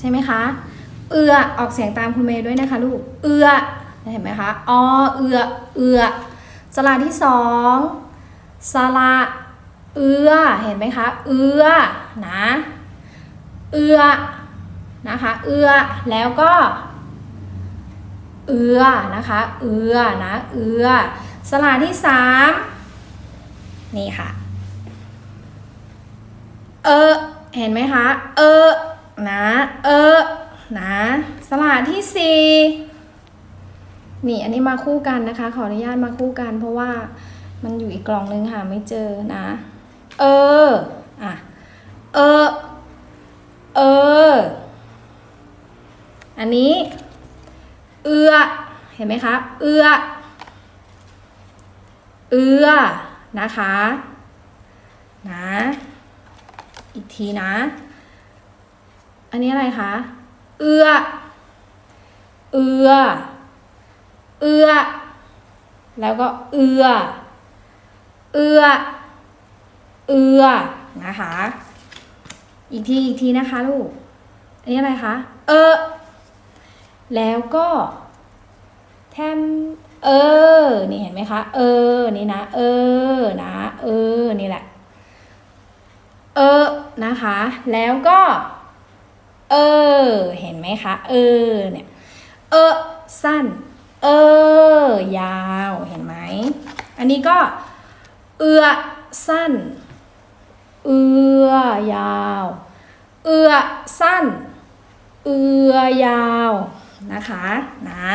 ใช่ไหมคะ เอือออกเสียงตามคุณเมย์ด้วยนะคะลูก เอือเห็นไหมคะอเอือ เอือสระที่สองสระเอือ เห็นไหมคะ เอือ นะ เอือ นะคะ เอือ แล้วก็ เอือ นะคะ เอือ นะ เอือสระที่สามนี่ค่ะ เออ เห็นไหมคะ เออ นะ เออนะสระที่สี่นี่อันนี้มาคู่กันนะคะ ขออนุญาตมาคู่กันเพราะว่ามันอยู่อีกกล่องนึงหาไม่เจอนะ เอออะเออเออ อันนี้ เอือ เห็นไหมคะ เอือ เอือ นะคะ นะ อีกทีนะ อันนี้อะไรคะ เอือ เอือ เอือ แล้วก็เอือ เอือ เอือ นะคะ อีกที อีกทีนะคะลูก อันนี้อะไรคะ เออ แล้วก็แทมเออ นี่เห็นไหมคะ เออ นี่นะ เออ นะ เออ นี่แหละ เออ นะคะ แล้วก็ เออ เห็นไหมคะ เออ เนี่ย เออ สั้น เออ ยาว เห็นไหม อันนี้ก็ เอือ สั้น เอือ ยาว เอือ สั้น เอือ ยาว นะคะ นะ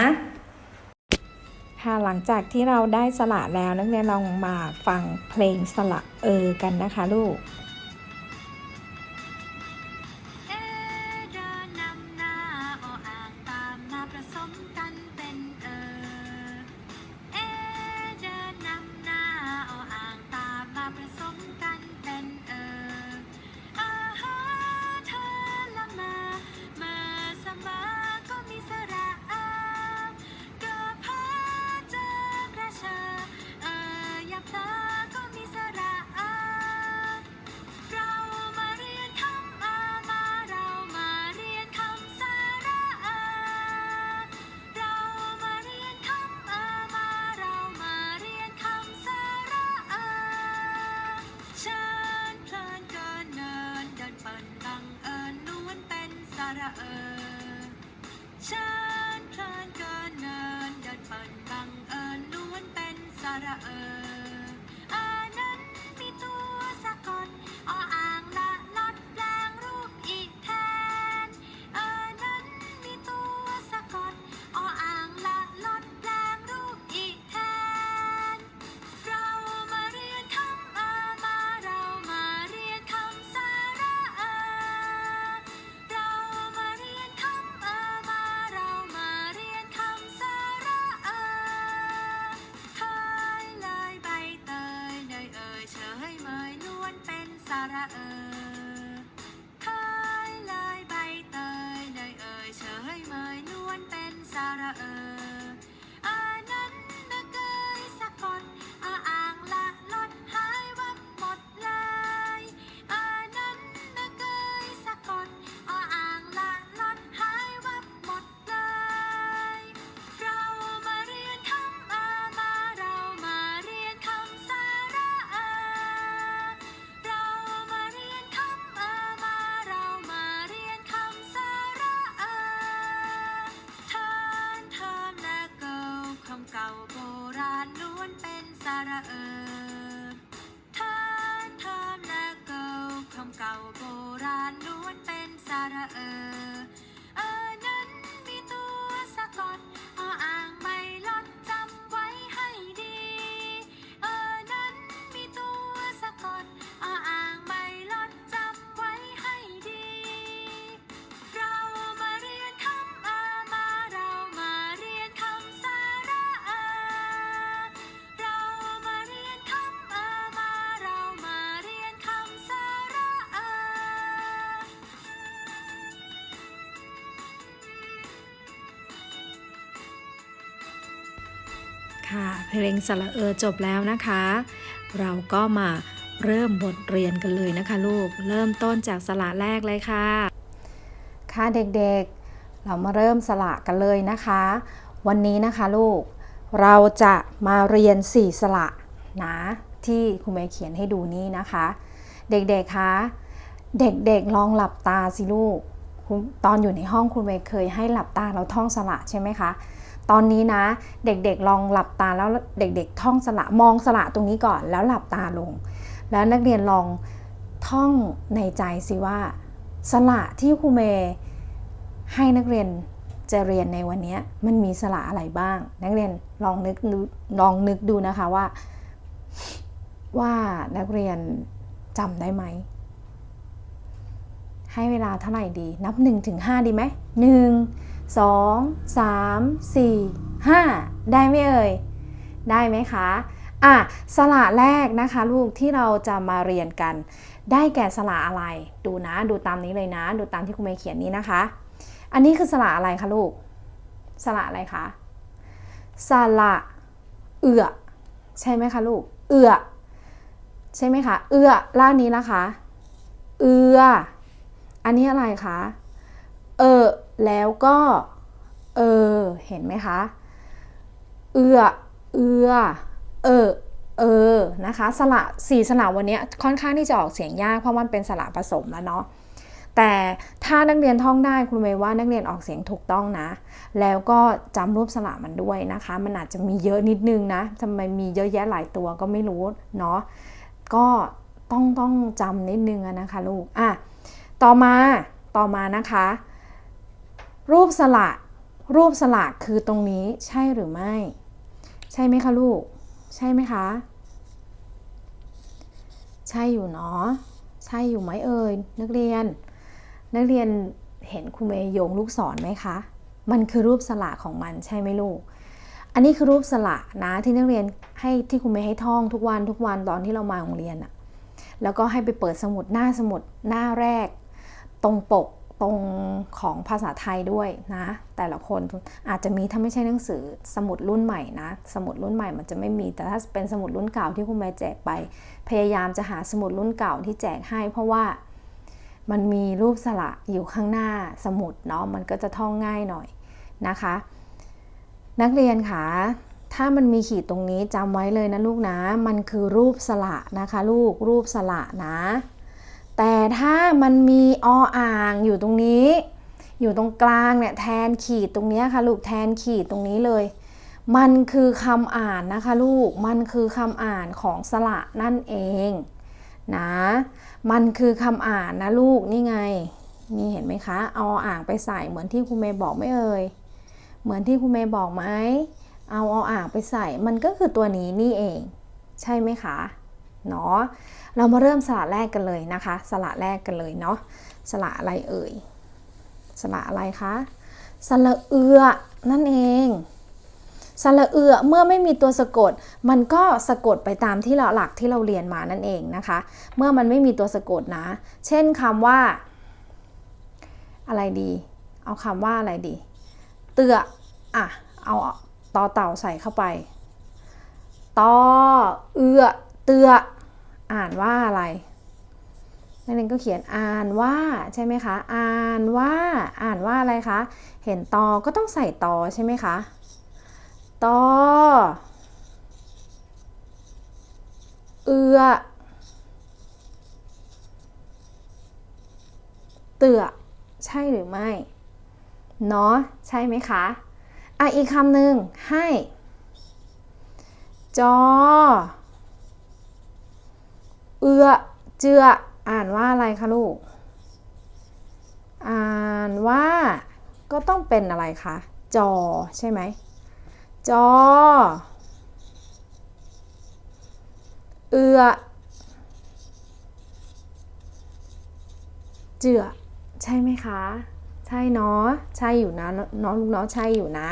ค่ะหลังจากที่เราได้สละแล้วนักเรียนลองมาฟังเพลงสละเออกันนะคะลูก ค่ะ เพลงสระเออจบแล้วนะคะ เราก็มาเริ่มบทเรียนกันเลยนะคะลูก เริ่มต้นจากสระแรกเลยค่ะ ค่ะเด็กๆ เรามาเริ่มสระกันเลยนะคะ วันนี้นะคะลูก เราจะมาเรียนสี่สระนะที่คุณแม่เขียนให้ดูนี่นะคะ เด็กๆ คะ เด็กๆ ลองหลับตาสิลูก ตอนอยู่ในห้องคุณเมย์เคยให้หลับตาแล้วท่องสระใช่ไหมคะ ตอนนี้นะ เด็กๆลองหลับตาแล้วเด็กๆ ท่องสระมองสระตรงนี้ก่อนแล้วหลับตาลง แล้วนักเรียนลองท่องในใจสิว่าสระที่ครูเมย์ให้นักเรียนจะเรียนในวันนี้มันมีสระอะไรบ้าง นักเรียนลองนึกดูลองนึกดูนะคะว่า ว่านักเรียนจำได้ไหม ให้เวลาเท่าไหร่ดี นับ1ถึง5ดีไหม1 2 3 4 5 ได้ไหมเอ่ย ได้ไหมคะอะสระแรกนะคะลูกที่เราจะมาเรียนกัน ได้แก่สระอะไร ดูนะดูตามนี้เลยนะ ดูตามที่คุณเมย์เขียนนี้นะคะ อันนี้คือสระอะไรคะลูก สระอะไรคะ สระเอือใช่ไหมคะลูก เอือใช่ไหมคะ เอือล่านี้ละคะ เอืออันนี้อะไรคะ เออ แล้วก็เออ เห็นไหมคะ เอือ เอือ เออ เออ นะคะ สระสี่สระวันนี้ค่อนข้างที่จะออกเสียงยากเพราะมันเป็นสระผสมแล้วเนาะ แต่ถ้านักเรียนท่องได้คุณเมย์ว่านักเรียนออกเสียงถูกต้องนะ แล้วก็จำรูปสระมันด้วยนะคะ มันอาจจะมีเยอะนิดนึงนะทำไมมีเยอะแยะหลายตัวก็ไม่รู้เนาะ ก็ต้องต้องจำนิดนึงนะคะลูก อะ ต่อมา ต่อมานะคะ รูปสระรูปสระคือตรงนี้ใช่หรือไม่ ใช่ไหมคะลูก ใช่ไหมคะ ใช่อยู่เนาะใช่อยู่ไหมเอ่ยนักเรียน นักเรียนเห็นครูเมย์โยงลูกศรไหมคะ มันคือรูปสระของมันใช่ไหมลูก อันนี้คือรูปสระนะที่นักเรียนให้ที่ครูเมย์ให้ท่องทุกวันทุกวันตอนที่เรามาโรงเรียนอะแล้วก็ให้ไปเปิดสมุดหน้าสมุดหน้าแรก ตรงปก ตรงของภาษาไทยด้วยนะ แต่ละคนอาจจะมีถ้าไม่ใช่หนังสือสมุดรุ่นใหม่นะ สมุดรุ่นใหม่มันจะไม่มีแต่ถ้าเป็นสมุดรุ่นเก่าที่คุณแม่แจกไป พยายามจะหาสมุดรุ่นเก่าที่แจกให้ เพราะว่ามันมีรูปสระอยู่ข้างหน้าสมุดเนาะมันก็จะท่องง่ายหน่อยนะคะ นักเรียนคะถ้ามันมีขีดตรงนี้จำไว้เลยนะลูกนะ มันคือรูปสระนะคะ ลูกรูปสระนะ แต่ถ้ามันมีออ่างอยู่ตรงนี้ อยู่ตรงกลางเนี่ยแทนขีดตรงนี้ค่ะลูกแทนขีดตรงนี้เลย มันคือคำอ่านนะคะลูก มันคือคำอ่านของสระนั่นเองนะ มันคือคำอ่านนะลูกนี่ไง นี่เห็นไหมคะเอาอ่างไปใส่เหมือนที่ครูเมย์บอกไม่เอ่ย เหมือนที่ครูเมย์บอกไหมเอาออ่างไปใส่ มันก็คือตัวนี้นี่เอง ใช่ไหมคะ เนาะ เรามาเริ่มสระแรกกันเลยนะคะ สระแรกกันเลยเนาะสระอะไรเอ่ย สระอะไรคะสระเอือนั่นเองสระเอือเมื่อไม่มีตัวสะกด มันก็สะกดไปตามที่เราหลักที่เราเรียนมานั่นเองนะคะ เมื่อมันไม่มีตัวสะกดนะ เช่นคำว่า อะไรดี เอาคำว่าอะไรดี เตืออะเอาตอเต่าใส่เข้าไปตอเอือเตือ อ่านว่าอะไรนักเรียนก็เขียนอ่านว่าใช่ไหมคะ อ่านว่า อ่านว่าอะไรคะ เห็นตอก็ต้องใส่ตอใช่ไหมคะตอเอือเตือใช่หรือไม่ เนาะใช่ไหมคะ อะ อีกคำหนึ่งให้ จอ เอือเจืออ่านว่าอะไรคะลูก อ่านว่าก็ต้องเป็นอะไรคะ จอใช่ไหม จอ เอือ เจือ ใช่ไหมคะ ใช่เนาะ ใช่อยู่นะน้องลูกเนาะใช่อยู่นะ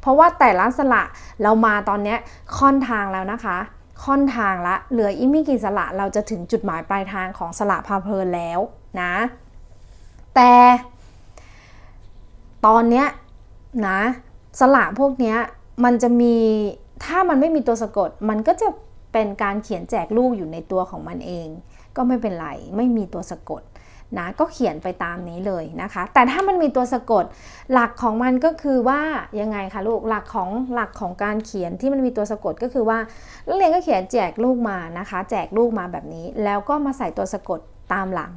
เพราะว่าแต่ละสระเรามาตอนเนี้ยค่อนทางแล้วนะคะ ค่อนทางละ เหลืออีกไม่กี่สละเราจะถึงจุดหมายปลายทางของสละพาเพลินแล้วนะ แต่ตอนเนี้ยนะสละพวกเนี้ยมันจะมีถ้ามันไม่มีตัวสะกด มันก็จะเป็นการเขียนแจกลูกอยู่ในตัวของมันเอง ก็ไม่เป็นไร ไม่มีตัวสะกด นะก็เขียนไปตามนี้เลยนะคะ แต่ถ้ามันมีตัวสะกดหลักของมันก็คือว่ายังไงคะลูกหลักของหลักของการเขียนที่มันมีตัวสะกดก็คือว่านักเรียนก็เขียนแจกลูกมานะคะ แจกลูกมาแบบนี้ แล้วก็มาใส่ตัวสะกดตามหลัง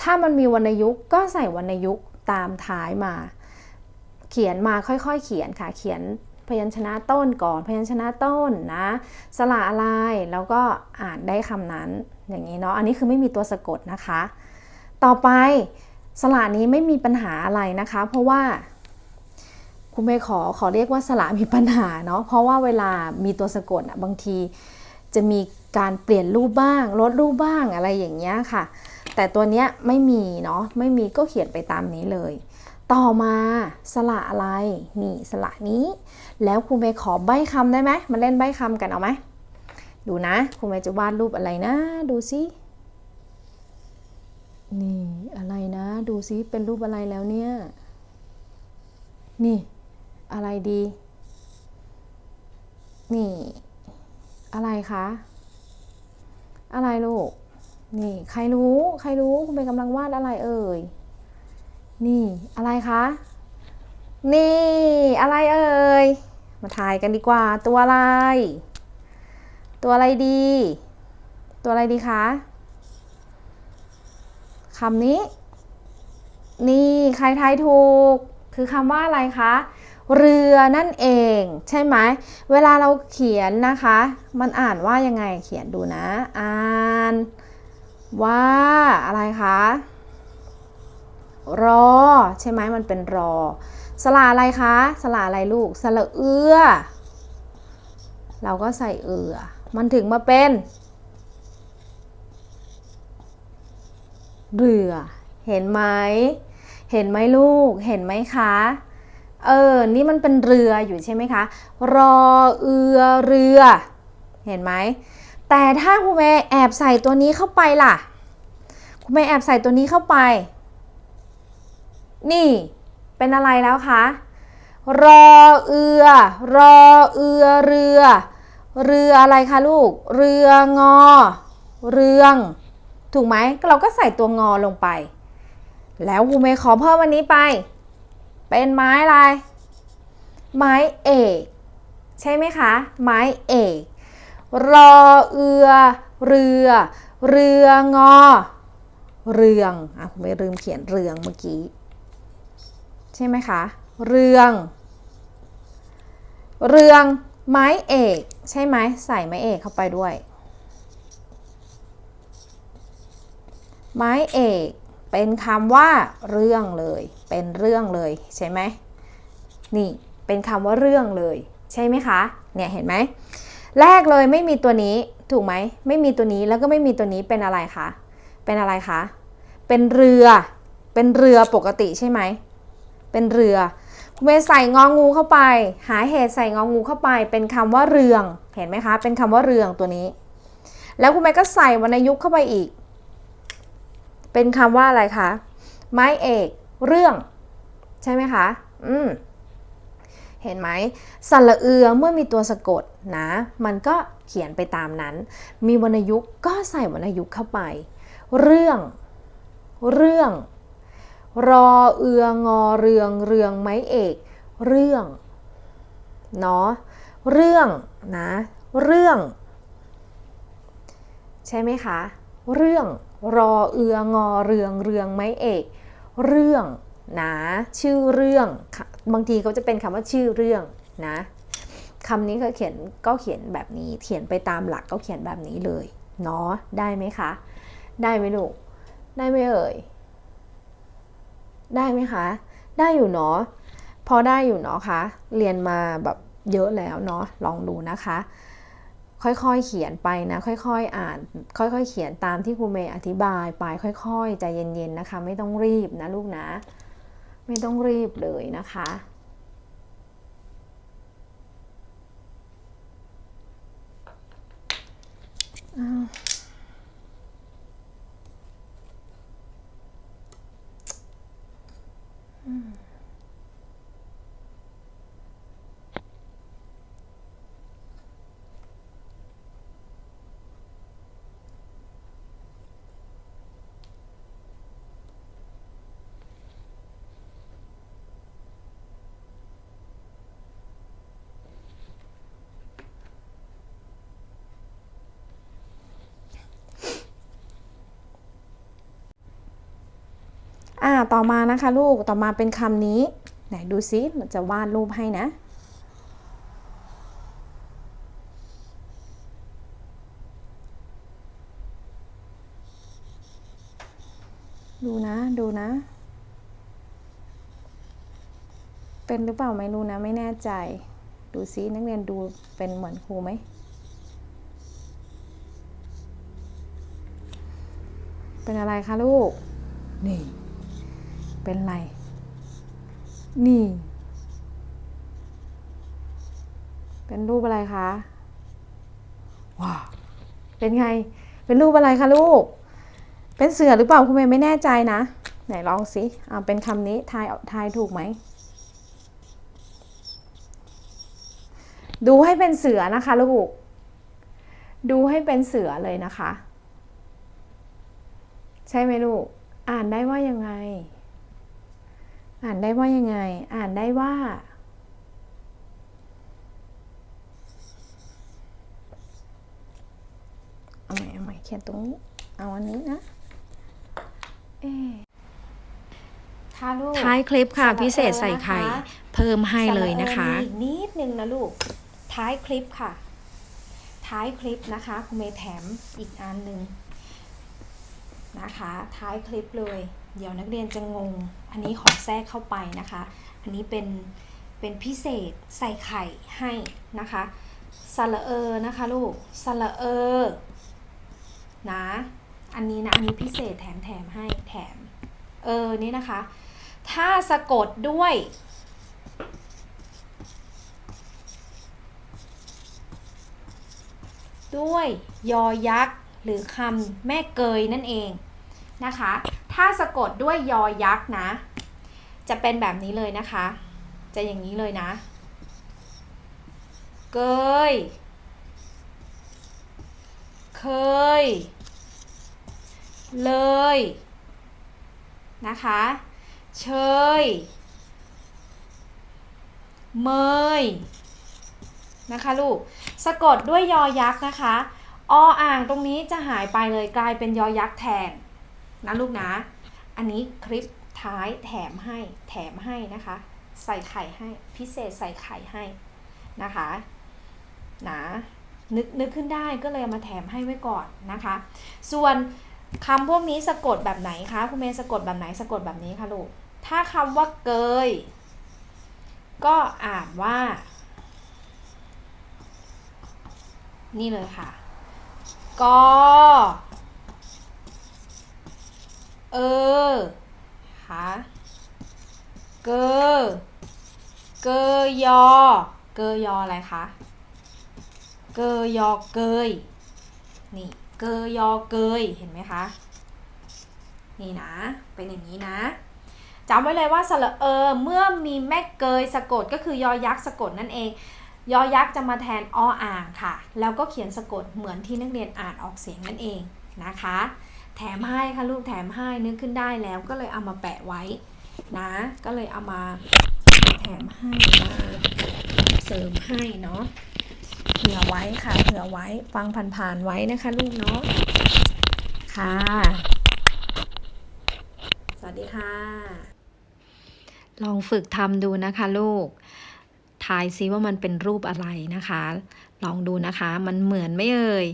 ถ้ามันมีวรรณยุกต์ก็ใส่วรรณยุกต์ตามท้ายมา เขียนมาค่อยๆ เขียนค่ะเขียนพยัญชนะต้นก่อนพยัญชนะต้นนะสระอะไรแล้วก็อ่านได้คำนั้นอย่างนี้เนาะอันนี้คือไม่มีตัวสะกดนะคะ ต่อไปสระนี้ไม่มีปัญหาอะไรนะคะ เพราะว่าคุณเมย์ขอขอเรียกว่าสระมีปัญหาเนาะเพราะว่าเวลามีตัวสะกดอะบางทีจะมีการเปลี่ยนรูปบ้าง ลดรูปบ้างอะไรอย่างเงี้ยค่ะ แต่ตัวเนี้ยไม่มีเนาะไม่มีก็เขียนไปตามนี้เลย ต่อมาสระอะไรนี่สระนี้ แล้วครูเมย์ขอใบคำได้ไหมมาเล่นใบคำกันเอาไหมดูนะครูเมย์จะวาดรูปอะไรนะ ดูสิ นี่อะไรนะดูซิเป็นรูปอะไรแล้วเนี่ย นี่ อะไรดี นี่ อะไรคะ อะไรลูก นี่ ใครรู้ ใครรู้คุณเป็นกำลังวาดอะไรเอ่ย นี่อะไรคะ นี่ อะไรเอ่ย มาถ่ายกันดีกว่า ตัวอะไร ตัวอะไรดี ตัวอะไรดีคะ คำนี้ นี่ใครทายถูก คือคำว่าอะไรคะ เรือนั่นเอง ใช่ไหม เวลาเราเขียนนะคะ มันอ่านว่ายังไงเขียนดูนะ อ่านว่าอะไรคะ รอ ใช่ไหมมันเป็นรอ สระอะไรคะ สระอะไรลูก สระเอือ เราก็ใส่เอือ มันถึงมาเป็น เรือเห็นไหม เห็นไหมลูก เห็นไหมคะ เออ นี่มันเป็นเรืออยู่ใช่ไหมคะ รอเอือเรือ เห็นไหม แต่ถ้าคุณแม่แอบใส่ตัวนี้เข้าไปล่ะคุณแม่แอบใส่ตัวนี้เข้าไป นี่ เป็นอะไรแล้วคะ รอเอือ รอเอือเรือ เรืออะไรคะลูก เรืองอ เรือง ถูกไหมเราก็ใส่ตัวงอลงไป แล้วครูเมย์ขอเพิ่มอันนี้ไป เป็นไม้อะไร ไม้เอกใช่ไหมคะ ไม้เอกรอเอือ เรือ เรืองอ เรืองอะครูเมย์ลืมเขียนเรืองเมื่อกี้ ใช่ไหมคะ เรือง เรืองไม้เอก ใช่ไหมใส่ไม้เอกเข้าไปด้วย ไม้เอกเป็นคำว่าเรื่องเลย เป็นเรื่องเลยใช่ไหมนี่เป็นคำว่าเรื่องเลย ใช่ไหมคะ เนี่ยเห็นไหมแรกเลยไม่มีตัวนี้ถูกไหมไม่มีตัวนี้แล้วก็ไม่มีตัวนี้เป็นอะไรคะเป็นอะไรคะเป็นเรือ เป็นเรือปกติใช่ไหมเป็นเรือคุณเมย์ใส่งองูเข้าไป หาเหตุใส่งองูเข้าไป เป็นคำว่าเรือง เห็นไหมคะ เป็นคำว่าเรืองตัวนี้ แล้วคุณเมย์ก็ใส่วรรณยุกต์เข้าไปอีก เป็นคำว่าอะไรคะ ไม้เอกเรื่อง ใช่ไหมคะ อืมเห็นไหมสระเอือเมื่อมีตัวสะกดนะ มันก็เขียนไปตามนั้น มีวรรณยุกต์ก็ใส่วรรณยุกต์เข้าไป เรื่อง เรื่อง รอเอืองอเรืองเรืองไม้เอก เรื่องเนาะเรื่องนะ เรื่อง ใช่ไหมคะ เรื่อง รอเอืองอเรืองเรืองไม้เอก เรื่องนะชื่อเรื่องบางทีเขาจะเป็นคำว่าชื่อเรื่องนะคำนี้ก็เขียนก็เขียนแบบนี้เขียนไปตามหลักก็เขียนแบบนี้เลยเนาะได้ไหมคะ ได้ไหมลูกได้ไหมเอ่ยได้ไหมคะ ได้อยู่เนาะพอได้อยู่เนาะคะ เรียนมาแบบเยอะแล้วเนาะลองดูนะคะ ค่อยๆเขียนไปนะ ค่อยๆ อ่าน ค่อยๆ เขียนตามที่ครูเมย์อธิบายไปค่อยๆ ใจเย็นๆ นะคะ ไม่ต้องรีบนะลูกนะ ไม่ต้องรีบเลยนะคะอืม ต่อมานะคะลูกต่อมาเป็นคำนี้ ไหนดูซิมันจะวาดรูปให้นะดูนะ ดูนะ เป็นหรือเปล่าไม่รู้นะ ไม่แน่ใจ ดูซินักเรียนดูเป็นเหมือนครูไหม เป็นอะไรคะลูก นี่ เป็นไร นี่ เป็นรูปอะไรคะว้าเป็นไง เป็นรูปอะไรคะลูก เป็นเสือหรือเปล่าคุณเมย์ไม่แน่ใจนะ ไหนลองสิอ่าเป็นคำนี้ทายทายถูกไหม ดูให้เป็นเสือนะคะลูก ดูให้เป็นเสือเลยนะคะ ใช่ไหมลูก อ่านได้ว่ายังไง อ่านได้ว่ายังไง อ่านได้ว่า เอาใหม่เอาใหม่เขียนตรงนี้ เอาอันนี้นะ เอ๊ะถ้าลูกท้ายคลิปค่ะสระพิเศษใส่ไข่เอนะคะเพิ่มให้เลยนะคะสรเอมีอีกนิดนึงนะลูก ท้ายคลิปค่ะ ท้ายคลิปนะคะคุณเมย์แถมอีกอันหนึ่งนะคะ ท้ายคลิปเลย เดี๋ยวนักเรียนจะงง อันนี้ขอแทรกเข้าไปนะคะ อันนี้เป็นเป็นพิเศษใส่ไข่ให้นะคะสระเออนะคะลูกสระเออนะ อันนี้นะ อันนี้พิเศษแถมแถมให้แถม เออ นี่นะคะ ถ้าสะกดด้วย ด้วยยอยักษ์หรือคำแม่เกยนั่นเองนะคะ ถ้าสะกดด้วยยอยักษ์นะ จะเป็นแบบนี้เลยนะคะ จะอย่างนี้เลยนะ เกย เคย เลย นะคะ เชย เมย นะคะลูก สะกดด้วยยอยักษ์นะคะ ออ่างตรงนี้จะหายไปเลยกลายเป็นยอยักษ์แทน นะลูกนะ อันนี้คลิปท้ายแถมให้แถมให้นะคะ ใส่ไข่ให้พิเศษใส่ไข่ให้นะคะนะนึกนึกขึ้นได้ก็เลยมาแถมให้ไว้ก่อนนะคะ ส่วนคำพวกนี้สะกดแบบไหนคะคุณเมย์สะกดแบบไหนสะกดแบบนี้ค่ะลูกถ้าคำว่าเกย ก็อ่านว่า นี่เลยค่ะกอ เออค่ะเกอเกยอ เกยออะไรคะ เกยอเกย นี่ เกยอเกย เห็นไหมคะ นี่นะ เป็นอย่างนี้นะจำไว้เลยว่าสระเออ เมื่อมีแม่เกยสะกดก็คือยอยักษ์สะกดนั่นเอง ยอยักษ์จะมาแทนออ่างค่ะ แล้วก็เขียนสะกดเหมือนที่นักเรียนอ่านออกเสียงนั่นเองนะคะ แถมให้ค่ะลูกแถมให้นึกขึ้นได้แล้วก็เลยเอามาแปะไว้นะ ก็เลยเอามาแถมให้มาเสริมให้เนาะเผื่อไว้ค่ะเผื่อไว้ฟังผ่านๆไว้นะคะ ลูกเนาะค่ะ สวัสดีค่ะ ลองฝึกทำดูนะคะลูกทายซิว่ามันเป็นรูปอะไรนะคะ ลองดูนะคะ มันเหมือนไม่เอ่ย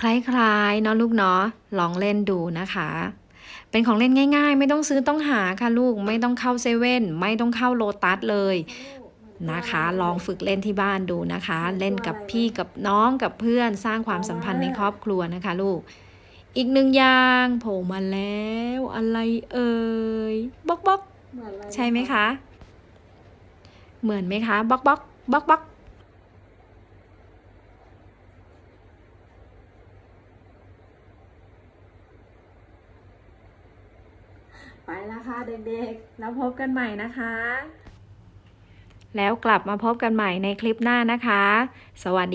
คล้ายๆเนาะลูกเนาะลองเล่นดูนะคะ เป็นของเล่นง่าย ๆ ไม่ต้องซื้อต้องหาค่ะลูกไม่ต้องเข้าเซเว่นไม่ต้องเข้าโลตัสเลยนะคะ ลองฝึกเล่นที่บ้านดูนะคะ เล่นกับพี่กับน้องกับเพื่อนสร้างความสัมพันธ์ในครอบครัวนะคะ ลูก อีกหนึ่งอย่างโผล่มาแล้ว อะไรเอ่ยบล็อกบล็อกใช่ไหมคะ เหมือนไหมคะบล็อกบล็อกบล็อกบล็อก ไปแล้วค่ะเด็กๆ แล้วพบกันใหม่นะคะ แล้วกลับมาพบกันใหม่ในคลิปหน้านะคะ สวัสดี